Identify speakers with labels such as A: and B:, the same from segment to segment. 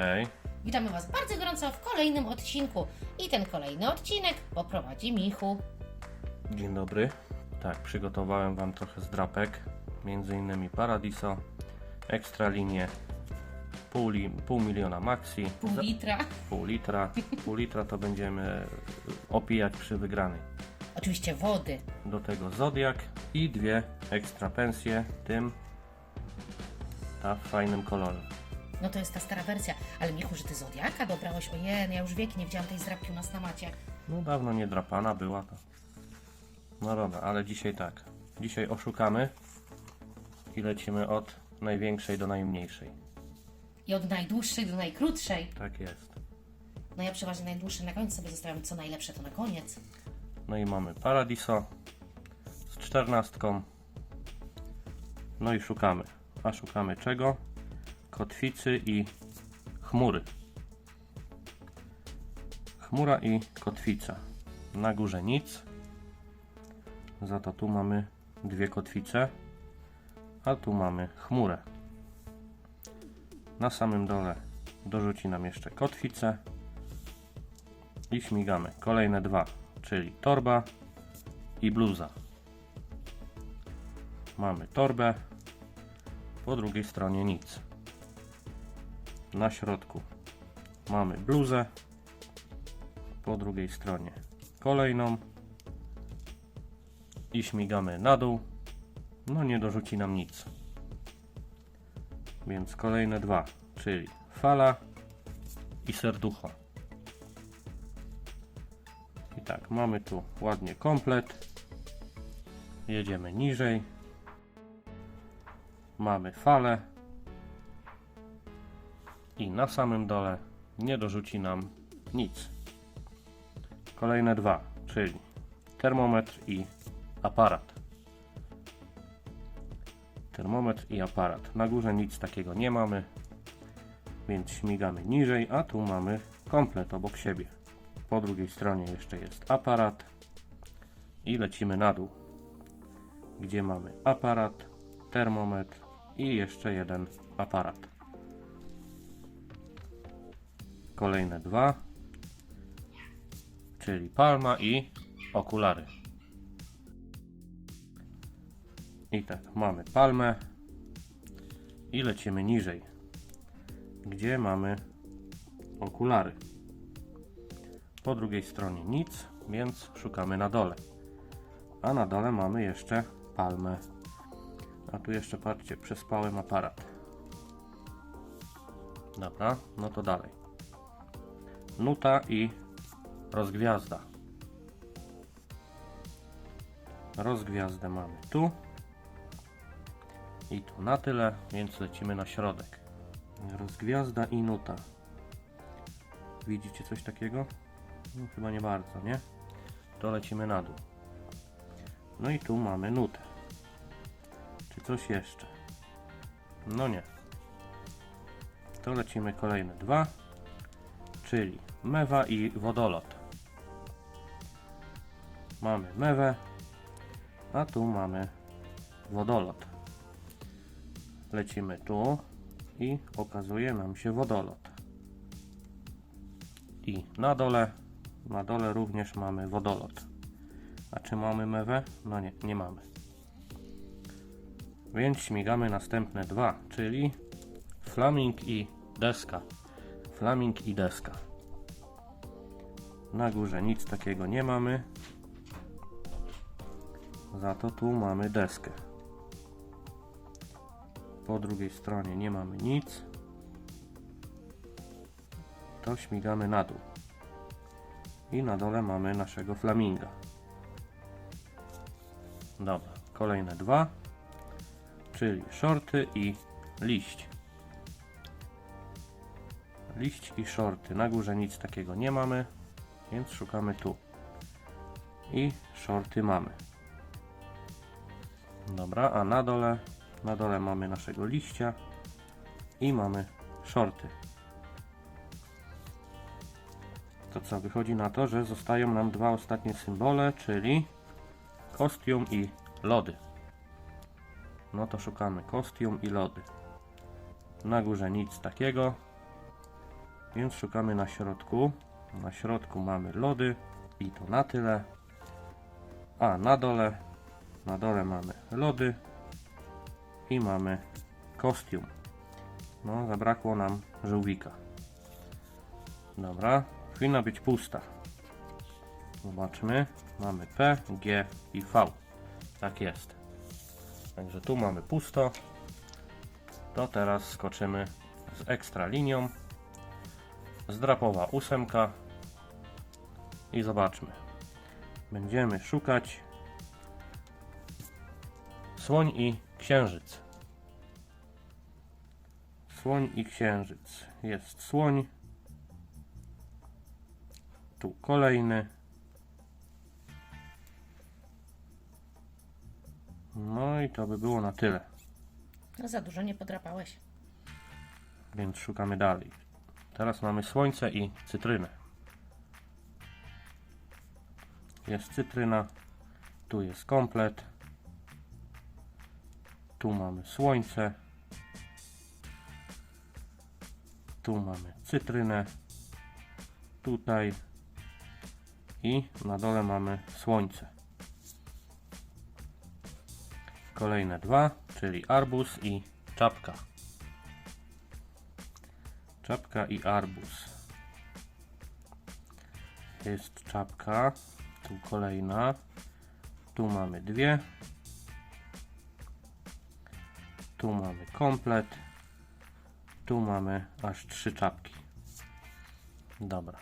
A: Hej,
B: Witamy Was bardzo gorąco w kolejnym odcinku. I ten kolejny odcinek poprowadzi Michu.
A: dzień dobry. Tak, przygotowałem Wam trochę zdrapek, między innymi Paradiso, Ekstra Linie, pół, li, pół miliona maxi,
B: Pół
A: za-
B: litra.
A: pół litra. Pół litra to będziemy opijać przy wygranej.
B: Oczywiście wody.
A: Do tego Zodiak i dwie ekstra pensje, tym ta w fajnym kolorze.
B: No to jest ta stara wersja. Ale Michu, że Ty Zodiaka dobrałeś? Ojej, ja już wieki nie widziałam tej zdrapki u nas na macie.
A: No dawno nie drapana była to. No dobra, ale dzisiaj tak. Dzisiaj oszukamy i lecimy od największej do najmniejszej.
B: I od najdłuższej do najkrótszej.
A: Tak jest.
B: No ja przeważnie najdłuższe na końcu sobie zostawiam co najlepsze to na koniec.
A: No i mamy Paradiso z czternastką. No i szukamy. A szukamy czego? Kotwicy i chmury. Chmura i kotwica. Na górze nic. Za to tu mamy dwie kotwice. A tu mamy chmurę. Na samym dole dorzuci nam jeszcze kotwicę i śmigamy. Kolejne dwa, czyli torba i bluza. Mamy torbę, po drugiej stronie nic. Na środku mamy bluzę, po drugiej stronie kolejną i śmigamy na dół. No nie dorzuci nam nic. Więc kolejne dwa, czyli fala i serducho. I tak, mamy tu ładnie komplet. Jedziemy niżej. Mamy falę. I na samym dole nie dorzuci nam nic. Kolejne dwa, czyli termometr i aparat. Termometr i aparat. Na górze nic takiego nie mamy, więc śmigamy niżej, a tu mamy komplet obok siebie. Po drugiej stronie jeszcze jest aparat i lecimy na dół, gdzie mamy aparat, termometr i jeszcze jeden aparat. Kolejne dwa, czyli palma i okulary. I tak, mamy palmę i lecimy niżej, gdzie mamy okulary. Po drugiej stronie nic, więc szukamy na dole. A na dole mamy jeszcze palmę. A tu jeszcze patrzcie, przespałem aparat. Dobra, no to dalej. Nuta i rozgwiazda. Rozgwiazdę mamy tu. I tu na tyle, więc lecimy na środek. Rozgwiazda i nuta. Widzicie coś takiego? No, chyba nie bardzo, nie? To lecimy na dół. No i tu mamy nutę. Czy coś jeszcze? No nie. To lecimy kolejne dwa, czyli mewa i wodolot. Mamy mewę, a tu mamy wodolot. Lecimy tu i okazuje nam się wodolot. I na dole, na dole również mamy wodolot. A czy mamy mewę? No nie, nie mamy. Więc śmigamy następne dwa, czyli flaming i deska. Flaming i deska. Na górze nic takiego nie mamy. Za to tu mamy deskę. Po drugiej stronie nie mamy nic. To śmigamy na dół. I na dole mamy naszego flaminga. Dobra, kolejne dwa, czyli shorty i liść. Liść i shorty. Na górze nic takiego nie mamy, więc szukamy tu. I shorty mamy. Dobra, a na dole, na dole mamy naszego liścia i mamy shorty. To co, wychodzi na to, że zostają nam dwa ostatnie symbole, czyli kostium i lody. No to szukamy kostium i lody. Na górze nic takiego. Więc szukamy na środku. Na środku mamy lody i to na tyle. A na dole, na dole mamy lody i mamy kostium. No, zabrakło nam żółwika. Dobra, powinna być pusta. Zobaczmy. Mamy P, G i V. Tak jest. Także tu mamy pusto. To teraz skoczymy z ekstra linią. Zdrapowa ósemka. I zobaczmy. Będziemy szukać słoń i księżyc. Słoń i księżyc. Jest słoń. Tu kolejny. No i to by było na tyle.
B: No za dużo nie podrapałeś.
A: Więc szukamy dalej. Teraz mamy słońce i cytrynę. Jest cytryna. Tu jest komplet. Tu mamy słońce. Tu mamy cytrynę. Tutaj. I na dole mamy słońce. Kolejne dwa, czyli arbuz i czapka. Czapka i arbuz. Jest czapka. Tu kolejna. Tu mamy dwie. Tu mamy komplet. Tu mamy aż trzy czapki. Dobra.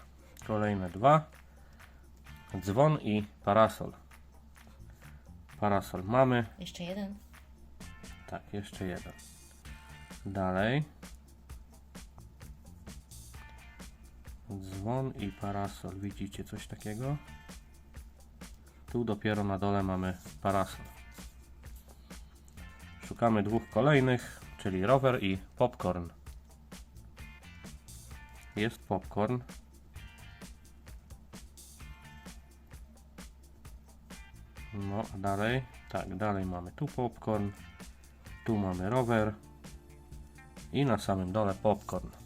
A: Kolejne dwa. Dzwon i parasol. Parasol mamy.
B: Jeszcze jeden.
A: Tak, jeszcze jeden. Dalej. Dzwon i parasol. Widzicie coś takiego? Tu dopiero na dole mamy parasol. Szukamy dwóch kolejnych, czyli rower i popcorn. Jest popcorn. No, a dalej? Tak, dalej mamy tu popcorn. Tu mamy rower. I na samym dole popcorn.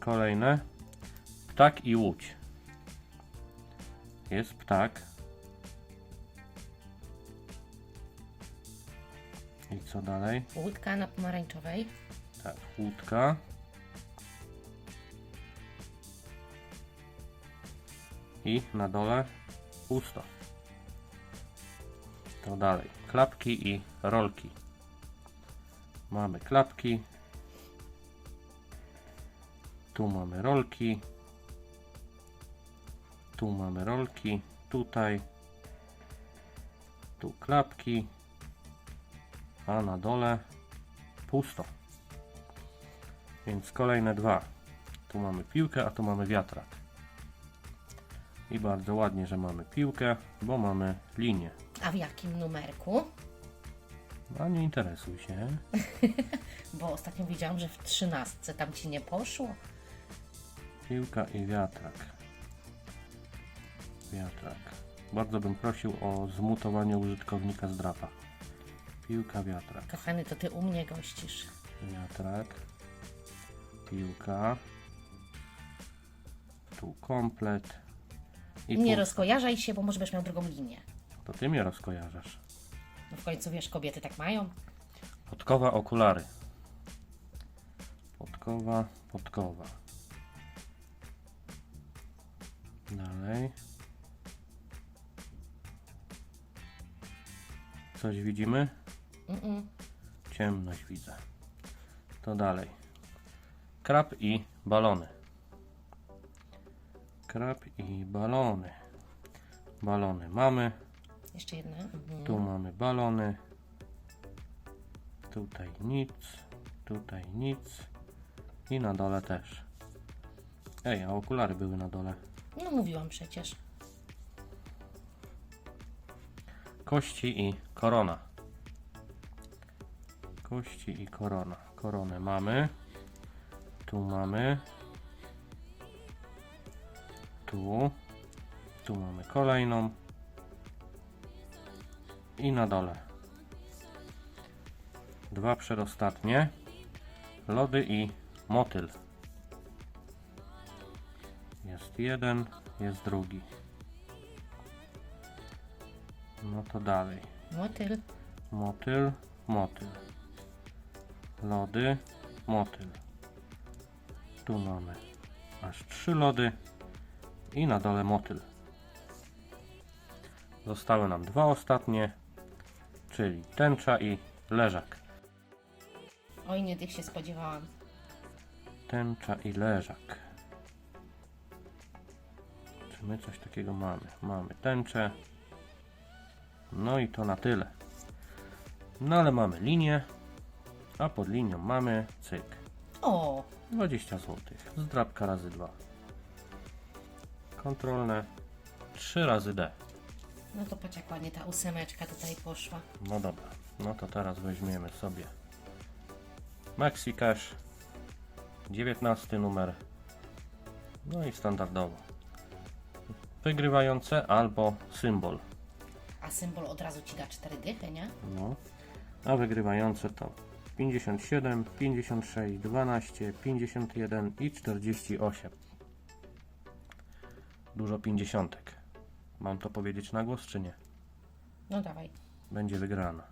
A: Kolejne. Ptak i łódź. Jest ptak. I co dalej?
B: Łódka na pomarańczowej.
A: Tak, łódka. I na dole pusto. To dalej. Klapki i rolki. Mamy klapki. Tu mamy rolki. Tu mamy rolki. Tutaj. Tu klapki. A na dole pusto. Więc kolejne dwa. Tu mamy piłkę, a tu mamy wiatrak. I bardzo ładnie, że mamy piłkę, bo mamy linię.
B: A w jakim numerku?
A: A nie interesuj się.
B: Bo ostatnio widziałam, że w trzynastce tam ci nie poszło.
A: Piłka i wiatrak. Wiatrak. Bardzo bym prosił o zmutowanie użytkownika z drapa. Piłka, wiatrak.
B: Kochany, to ty u mnie gościsz.
A: Wiatrak. Piłka. Tu komplet. I
B: nie rozkojarzaj się, bo może będziesz miał drugą linię.
A: To ty mnie rozkojarzasz.
B: No w końcu wiesz, kobiety tak mają.
A: Podkowa, okulary. Podkowa, podkowa. Dalej. Coś widzimy?
B: Mm-mm.
A: Ciemność widzę. To dalej. Krab i balony. Krab i balony. Balony mamy.
B: Jeszcze jedna. Mhm.
A: Tu mamy balony. Tutaj nic. Tutaj nic. I na dole też. Ej, a okulary były na dole.
B: No mówiłam przecież.
A: Kości i korona. Kości i korona. Koronę mamy. Tu mamy. Tu. Tu mamy kolejną. I na dole. Dwa przedostatnie. Lody i motyl. Jeden, jest drugi. No to dalej.
B: Motyl.
A: Motyl, motyl. Lody, motyl. Tu mamy aż trzy lody i na dole motyl. Zostały nam dwa ostatnie, czyli tęcza i leżak.
B: Oj, nie tych się spodziewałam.
A: Tęcza i leżak. Czy my coś takiego mamy? Mamy tęczę. No i to na tyle. No ale mamy linię, a pod linią mamy cyk.
B: O,
A: 20 zł. Zdrabka razy 2. Kontrolne 3 razy D.
B: no to patrz jak ładnie ta ósemeczka tutaj poszła.
A: No dobra, no to teraz weźmiemy sobie Maxi Cash 19 numer no i standardowo wygrywające albo symbol
B: A symbol od razu ci da cztery dychy, nie?
A: no a wygrywające to 57, 56, 12, 51 i 48 dużo pięćdziesiątek mam to powiedzieć na głos czy nie?
B: No dawaj,
A: będzie wygrana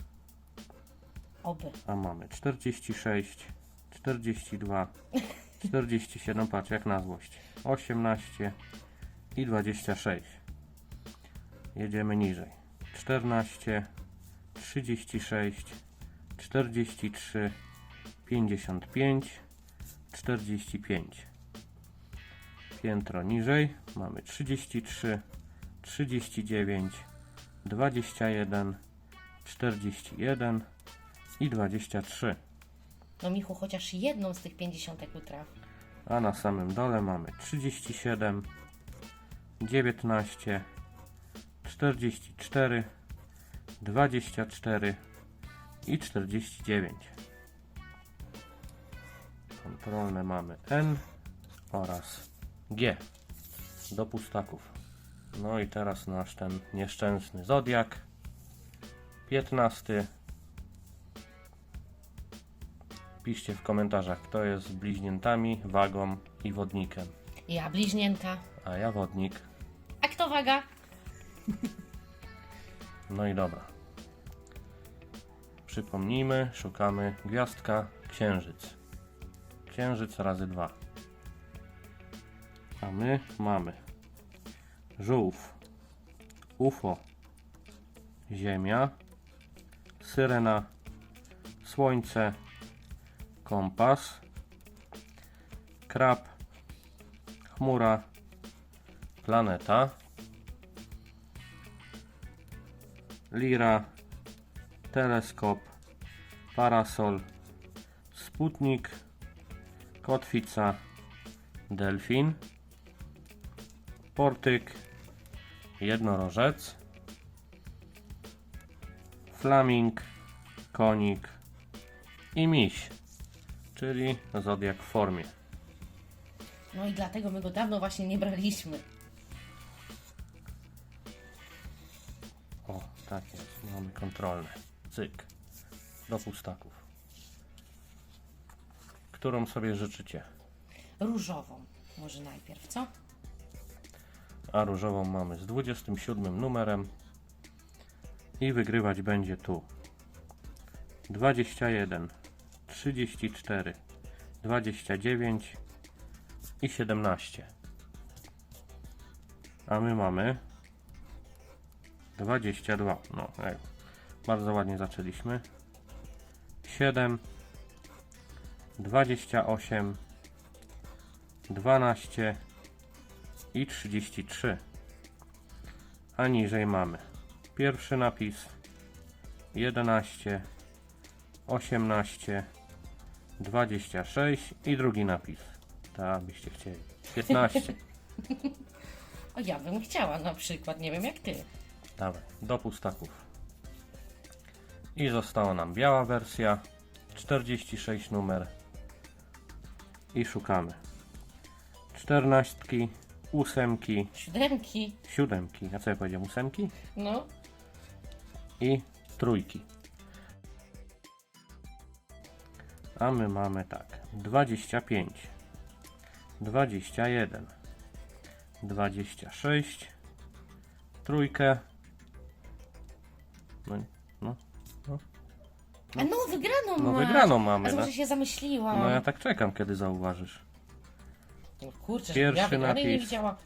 B: oby.
A: A mamy 46, 42, 47, patrz jak na złość. 18 i 26. Jedziemy niżej. 14, 36, 43, 55, 45. Piętro niżej mamy 33, 39, 21, 41 i 23.
B: No Michu, chociaż jedną z tych pięćdziesiątek utraf.
A: A na samym dole mamy 37, 19, 44, 24 i 49. Kontrolne mamy N oraz G do pustaków. No i teraz nasz ten nieszczęsny zodiak. 15. Piszcie w komentarzach, kto jest z bliźniętami, wagą i wodnikiem.
B: Ja bliźnięta.
A: A ja wodnik.
B: A kto waga?
A: No i dobra. Przypomnijmy, szukamy gwiazdka księżyc. Księżyc razy dwa. A my mamy żółw, UFO, Ziemia, Syrena, Słońce, Kompas, Krab, Chmura, Planeta, Lira, Teleskop, Parasol, Sputnik, Kotwica, Delfin, Portyk, Jednorożec, Flaming, Konik i Miś, czyli zodiak w formie.
B: No i dlatego my go dawno właśnie nie braliśmy.
A: Tak jest, mamy kontrolne. Cyk. Do pustaków. Którą sobie życzycie?
B: Różową. Może najpierw, co?
A: A różową mamy z 27 numerem. I wygrywać będzie tu. 21, 34, 29 i 17. A my mamy 22. No, ej, bardzo ładnie zaczęliśmy. 7, 28, 12 i 33. A niżej mamy pierwszy napis 11, 18, 26 i drugi napis. Tak byście chcieli. 15.
B: O, ja bym chciała na przykład, nie wiem jak ty.
A: Dawaj, do pustaków. I została nam biała wersja, 46 numer. I szukamy. Czternastki, ósemki,
B: Siódemki.
A: siódemki, a co ja powiedziałem, ósemki?
B: No,
A: I trójki. A my mamy tak, 25, 21, 26, trójkę. No, i- no,
B: A no, wygraną
A: no
B: masz.
A: wygraną mamy.
B: A
A: No.
B: może się zamyśliłam.
A: no ja tak czekam, kiedy zauważysz.
B: No kurczę,
A: Pierwszy
B: ja wygranej nie
A: napis.
B: widziała.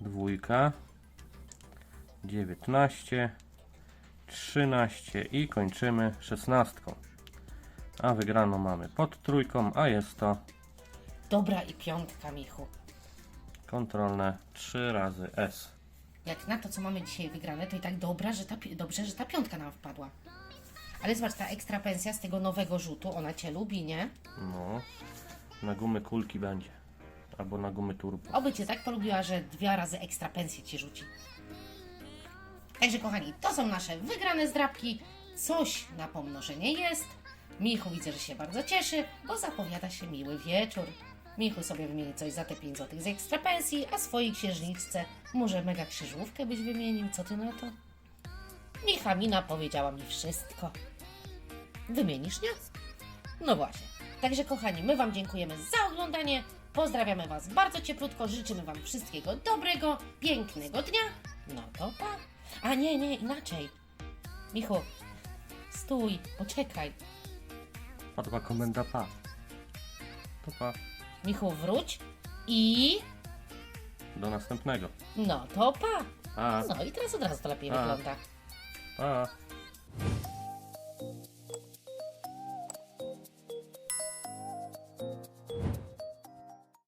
A: Dwójka, 19, 13 i kończymy szesnastką. A wygraną mamy pod trójką, a jest to
B: Dobra i piątka, Michu.
A: kontrolne 3 razy S.
B: Jak na to, co mamy dzisiaj wygrane, to i tak dobra, że ta, dobrze, że ta piątka nam wpadła. Ale zobacz, ta ekstra pensja z tego nowego rzutu, ona Cię lubi, nie?
A: No, na gumy kulki będzie. Albo na gumy turbo.
B: Oby Cię tak polubiła, że dwa razy ekstra pensję Ci rzuci. Także kochani, to są nasze wygrane zdrabki. Coś na pomnożenie jest. Michu widzę, że się bardzo cieszy, bo zapowiada się miły wieczór. Michu sobie wymieni coś za te 5 zł z ekstra pensji, a swojej księżniczce może mega krzyżówkę byś wymienił. Co ty na to? Micha Mina powiedziała mi wszystko. Wymienisz, nie? No właśnie. Także kochani, my Wam dziękujemy za oglądanie. Pozdrawiamy Was bardzo cieplutko. Życzymy Wam wszystkiego dobrego, pięknego dnia. No to pa. A nie, nie, inaczej. Michu, stój, poczekaj.
A: Padła komenda pa. To pa.
B: Michu, wróć i...
A: Do następnego.
B: No to pa.
A: Pa.
B: No i teraz od razu to lepiej
A: Pa.
B: wygląda.
A: Pa.